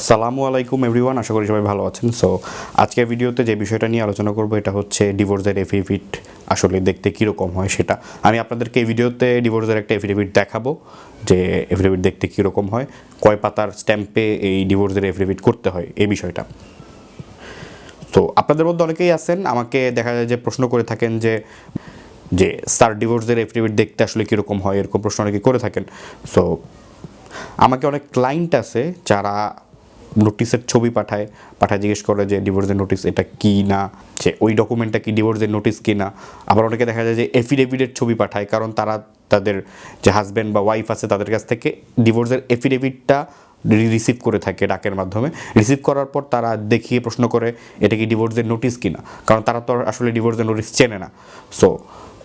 আসসালামু আলাইকুম এভরিওয়ান, আশা করি সবাই ভালো আছেন। সো আজকের ভিডিওতে যে বিষয়টা নিয়ে আলোচনা করব, এটা হচ্ছে ডিভোর্সের এফিডেভিট আসলে দেখতে কীরকম হয় সেটা। আমি আপনাদেরকে এই ভিডিওতে ডিভোর্সের একটা এফিডেভিট দেখাবো, যে এফিডেভিট দেখতে কীরকম হয়, কয় পাতার স্ট্যাম্পে এই ডিভোর্সের এফিডেভিট করতে হয়, এই বিষয়টা। তো আপনাদের মধ্যে অনেকেই আছেন, আমাকে দেখা যায় যে প্রশ্ন করে থাকেন যে যে স্টার ডিভোর্সের এফিডেভিট দেখতে আসলে কীরকম হয়, এরকম প্রশ্ন অনেকে করে থাকেন। সো আমাকে অনেক ক্লায়েন্ট আছে যারা নোটিশের ছবি পাঠায় পাঠায় জিজ্ঞেস করে যে ডিভোর্সের নোটিশ এটা কি না? যে ওই ডকুমেন্টটা কি ডিভোর্সের নোটিশ কি না? আবার অনেকে দেখা যায় যে এফিডেভিটের ছবি পাঠায়, কারণ তারা তাদের যে হাজব্যান্ড বা ওয়াইফ আছে তাদের কাছ থেকে ডিভোর্সের এফিডেভিটটা রিসিভ করে থাকে ডাকের মাধ্যমে। রিসিভ করার পর তারা দেখিয়ে প্রশ্ন করে, এটা কি ডিভোর্সের নোটিশ কিনা কারণ তারা তো আসলে ডিভোর্সের নোটিশ চেনে না। সো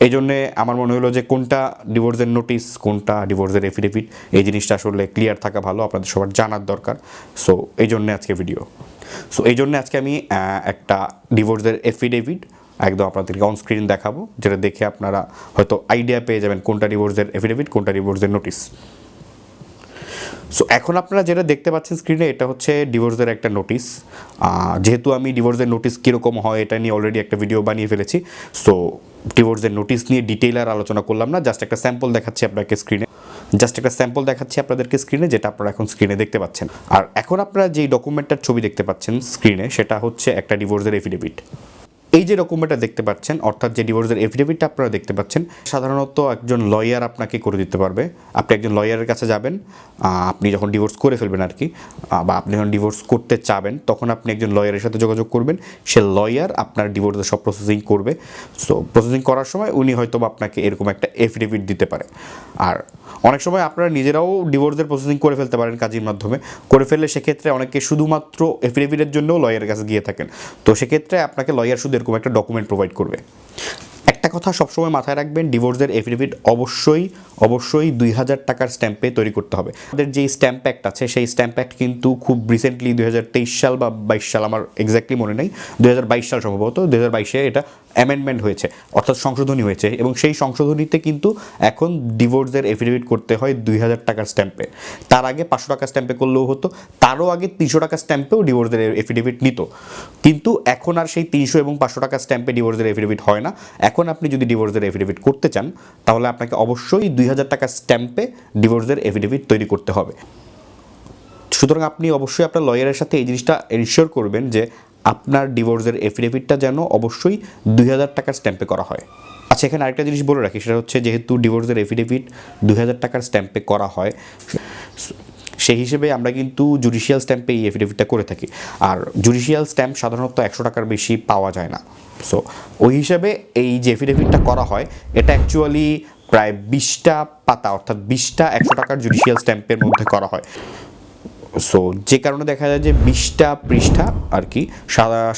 এই জন্যে আমার মনে হলো যে কোনটা ডিভোর্সের নোটিস কোনটা ডিভোর্সের এফিডেভিট এই জিনিসটা আসলে ক্লিয়ার থাকা ভালো, আপনাদের সবার জানার দরকার। সো এই জন্যে আজকে ভিডিও সো এই জন্যে আজকে আমি একটা ডিভোর্সের এফিডেভিট একদম আপনাদেরকে অন স্ক্রিন দেখাবো, যেটা দেখে আপনারা হয়তো আইডিয়া পেয়ে যাবেন কোনটা ডিভোর্সের এফিডেভিট কোনটা ডিভোর্সের নোটিশ সো এখন আপনারা যেটা দেখতে পাচ্ছেন স্ক্রিনে এটা হচ্ছে ডিভোর্সের একটা নোটিশ যেহেতু আমি ডিভোর্সের নোটিশ কীরকম হয়, এটা নিয়ে অলরেডি একটা ভিডিও বানিয়ে ফেলেছি। সো ডিভোর্সের নোটিশ নিয়ে ডিটেইল আর আলোচনা করলাম না জাস্ট একটা স্যাম্পল দেখাচ্ছি আপনাকে স্ক্রিনে জাস্ট একটা স্যাম্পল দেখাচ্ছি আপনাদেরকে স্ক্রিনে যেটা আপনারা এখন স্ক্রিনে দেখতে পাচ্ছেন। আর এখন আপনারা যেই ডকুমেন্টটার ছবি দেখতে পাচ্ছেন স্ক্রিনে সেটা হচ্ছে একটা ডিভোর্সের এফিডেভিট এই যে ডকুমেন্টটা দেখতে পাচ্ছেন, অর্থাৎ যে ডিভোর্সের এফিডেভিটটা আপনারা দেখতে পাচ্ছেন, সাধারণত একজন লয়ার আপনাকে করে দিতে পারবে। আপনি একজন লয়ারের কাছে যাবেন আপনি যখন ডিভোর্স করে ফেলবেন আর কি বা আপনি যখন ডিভোর্স করতে চাবেন, তখন আপনি একজন লয়ারের সাথে যোগাযোগ করবেন। সে লয়ার আপনার ডিভোর্সের সব প্রসেসিং করবে। সো প্রসেসিং করার সময় উনি হয়তো আপনাকে এরকম একটা এফিডেভিট দিতে পারে। আর অনেক সময় আপনারা নিজেরাও ডিভোর্সের প্রসেসিং করে ফেলতে পারেন কাজের মাধ্যমে। করে ফেললে সেক্ষেত্রে অনেকে শুধুমাত্র এফিডেভিটের জন্যও লয়ারের কাছে গিয়ে থাকেন। তো সেক্ষেত্রে আপনাকে লয়ার শুধু এরকম একটা ডকুমেন্ট প্রোভাইড করবে। একটা কথা সবসময় মাথায় রাখবেন ডিভোর্সের এফিডেভিট অবশ্যই অবশ্যই দুই হাজার টাকার স্ট্যাম্পে তৈরি করতে হবে। আমাদের যে স্ট্যাম্প অ্যাক্ট আছে, সেই স্ট্যাম্প অ্যাক্ট কিন্তু খুব রিসেন্টলি দুই সাল বা বাইশ সাল, আমার এক্স্যাক্টলি মনে নেই, দুই সাল সম্ভবত, দুই বাইশে এটা অ্যামেন্ডমেন্ট হয়েছে, অর্থাৎ সংশোধনী হয়েছে এবং সেই সংশোধনীতে কিন্তু এখন ডিভোর্সের এফিডেভিট করতে হয় দুই হাজার টাকার স্ট্যাম্পে তার আগে পাঁচশো টাকার স্ট্যাম্পে করলেও হতো, তারও আগে তিনশো টাকার স্ট্যাম্পেও ডিভোর্সের এফিডেভিট নিত। কিন্তু এখন আর সেই তিনশো এবং পাঁচশো টাকার স্ট্যাম্পে ডিভোর্সের এফিডেভিট হয় না। এখন আপনি যদি ডিভোর্সের এফিডেভিট করতে চান, তাহলে আপনাকে অবশ্যই দুই হাজার টাকার স্ট্যাম্পে ডিভোর্সের এফিডেভিট তৈরি করতে হবে। সুতরাং আপনি অবশ্যই আপনার লয়ারের সাথে এই জিনিসটা এনশিওর করবেন যে আপনার ডিভোর্সের এফিডেভিটটা যেন অবশ্যই দুই হাজার টাকার স্ট্যাম্পে করা হয়। আচ্ছা এখানে আরেকটা জিনিস বলে রাখি, সেটা হচ্ছে যেহেতু ডিভোর্সের এফিডেভিট দুই হাজার টাকার স্ট্যাম্পে করা হয়, সেই হিসেবে আমরা কিন্তু জুডিশিয়াল স্ট্যাম্পে এই এফিডেভিটটা করে থাকি। আর জুডিশিয়াল স্ট্যাম্প সাধারণত একশো টাকার বেশি পাওয়া যায় না। সো ওই হিসেবে এই যে এফিডেভিটটা করা হয়, এটা অ্যাকচুয়ালি প্রায় বিশটা পাতা, অর্থাৎ বিশটা একশো টাকার জুডিশিয়াল স্ট্যাম্পের মধ্যে করা হয়। সো যে কারণে দেখা যায় যে বিশটা পৃষ্ঠা আর কি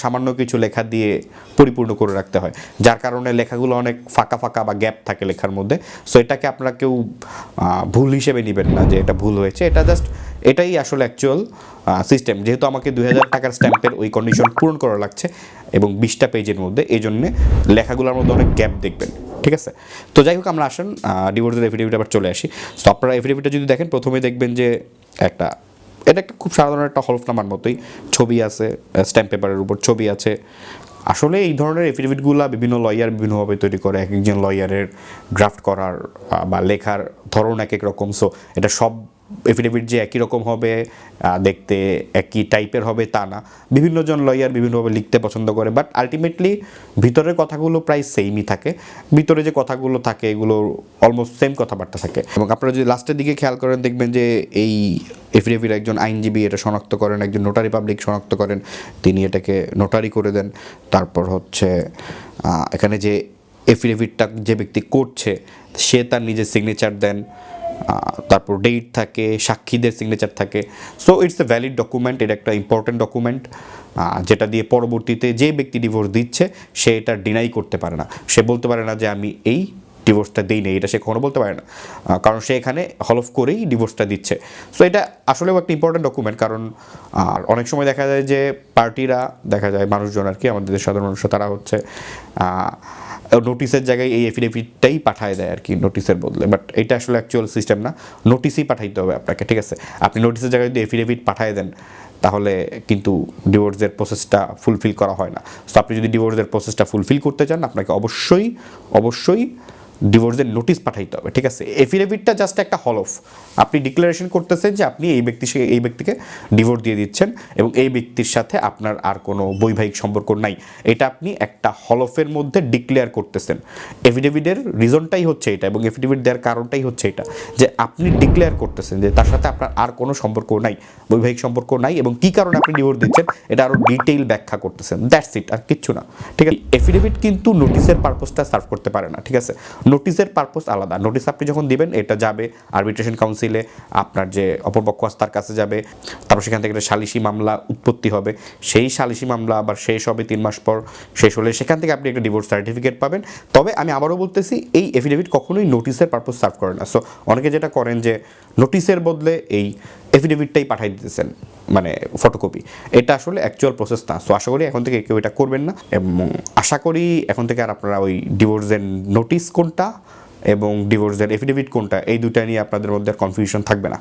সামান্য কিছু লেখা দিয়ে পরিপূর্ণ করে রাখতে হয়। যার কারণে লেখাগুলো অনেক ফাঁকা ফাঁকা বা গ্যাপ থাকে লেখার মধ্যে। সো এটাকে আপনারা কেউ ভুল হিসেবে নেবেন না যে এটা ভুল হয়েছে। এটা জাস্ট এটাই আসলে অ্যাকচুয়াল সিস্টেম যেহেতু আমাকে দুই হাজার টাকার স্ট্যাম্পের ওই কন্ডিশন পূরণ করা লাগছে এবং বিশটা পেজের মধ্যে এই জন্যে লেখাগুলোর মধ্যে অনেক গ্যাপ দেখবেন। ঠিক আছে? তো যাই হোক, আমরা আসেন ডিভোর্সের এফিডেভিট আবার চলে আসি। তো আপনারা এফিডেভিটটা যদি দেখেন, প্রথমে দেখবেন যে একটা এটা একটা খুব সাধারণ একটা হলফনামার মতোই। ছবি আছে স্ট্যাম্প পেপারের উপর ছবি আছে। আসলে এই ধরনের এফিডেভিটগুলো বিভিন্ন লয়ার বিভিন্নভাবে তৈরি করে এক একজন লয়ারের ড্রাফট করার বা লেখার ধরন এক এক রকম। সো এটা সব এফিডেভিট যে একই রকম হবে দেখতে একই টাইপের হবে তা না। বিভিন্নজন লয়ার বিভিন্নভাবে লিখতে পছন্দ করে বাট আলটিমেটলি ভিতরের কথাগুলো প্রায় সেমই থাকে। ভিতরে যে কথাগুলো থাকে, এগুলো অলমোস্ট সেম কথাবার্তা থাকে। এবং আপনারা যদি লাস্টের দিকে খেয়াল করেন, দেখবেন যে এই এফিডেভিট একজন আইনজীবী এটা শনাক্ত করেন, একজন নোটারি পাবলিক শনাক্ত করেন, তিনি এটাকে নোটারি করে দেন। তারপর হচ্ছে এখানে যে এফিডেভিটটা যে ব্যক্তি করছে, সে তার নিজের সিগনেচার দেন। তারপর ডেট থাকে, সাক্ষীদের সিগনেচার থাকে। So it's a valid document এটা একটা ইম্পর্টেন্ট ডকুমেন্ট যেটা দিয়ে পরবর্তীতে যে ব্যক্তি ডিভোর্স দিচ্ছে, সে এটা ডিনাই করতে পারে না। সে বলতে পারে না যে, আমি এই ডিভোর্সটা দিই নেই। এটা সে কখনো বলতে পারে না। কারণ সে এখানে হলফ করেই ডিভোর্সটা দিচ্ছে। সো এটা আসলেও একটা ইম্পর্টেন্ট ডকুমেন্ট কারণ, আর অনেক সময় দেখা যায় যে পার্টিরা দেখা যায় মানুষজন আর কি, আমাদের সাধারণ মানুষ, তারা হচ্ছে নোটিসের জায়গায় এই এফিডেভিটটাই পাঠায় দেয় আর কি নোটিসের বদলে। বাট এটা আসলে অ্যাকচুয়াল সিস্টেম না। নোটিসই পাঠাইতে হবে আপনাকে, ঠিক আছে? আপনি নোটিসের জায়গায় যদি এফিডেভিট পাঠায় দেন, তাহলে কিন্তু ডিভোর্সের প্রসেসটা ফুলফিল করা হয় না। সো আপনি যদি ডিভোর্সের প্রসেসটা ফুলফিল করতে চান, আপনাকে অবশ্যই অবশ্যই ডিভোর্সের নোটিশ পাঠাইতে হবে, ঠিক আছে? এফিডেভিটটা জাস্ট একটা হলফ আপনি ডিক্লারেশন করতেছেন যে আপনি এই ব্যক্তি এই ব্যক্তিকে ডিভোর্স দিয়ে দিচ্ছেন এবং এই ব্যক্তির সাথে আপনার আর কোনো বৈবাহিক সম্পর্ক নাই। এটা আপনি একটা হলফের মধ্যে ডিক্লেয়ার করতেছেন। এফিডেভিটের রিজনটাই হচ্ছে এটা এবং এফিডেভিট দেওয়ার কারণটাই হচ্ছে এটা যে আপনি ডিক্লেয়ার করতেছেন যে তার সাথে আপনার আর কোনো সম্পর্ক নাই, বৈবাহিক সম্পর্ক নাই এবং কি কারণে আপনি ডিভোর্স দিচ্ছেন এটা আরও ডিটেইল ব্যাখ্যা করতেছেন। দ্যাটস ইট আর কিচ্ছু না, ঠিক আছে? এফিডেভিট কিন্তু নোটিসের পারপোজটা সার্ভ করতে পারে না, ঠিক আছে? নোটিসের পারপোজ আলাদা। নোটিস আপনি যখন দিবেন, এটা যাবে আরবিট্রেশন কাউন্সিলে আপনার যে অপরপক্ষ আছে তার কাছে যাবে, তারপর সেখান থেকে একটা সালিসি মামলা উৎপত্তি হবে। সেই সালিসি মামলা আবার শেষ হবে তিন মাস পর, শেষ হলে সেখান থেকে আপনি একটা ডিভোর্স সার্টিফিকেট পাবেন। তবে আমি আবারও বলতেছি, এই এফিডেভিট কখনোই নোটিসের পারপোজ সার্ভ করে না। সো অনেকে যেটা করেন যে নোটিসের বদলে এই এফিডেভিটটাই পাঠাই দিতেছেন। মানে ফটোকপি এটা আসলে অ্যাকচুয়াল প্রসেস না। সো আশা করি এখন থেকে কেউ এটা করবেন না এবং আশা করি এখন থেকে আর আপনারা ওই ডিভোর্সের নোটিস কোনটা এবং ডিভোর্সের এফিডেভিট কোনটা, এই দুটা নিয়ে আপনাদের মধ্যে কনফিউশন থাকবে না।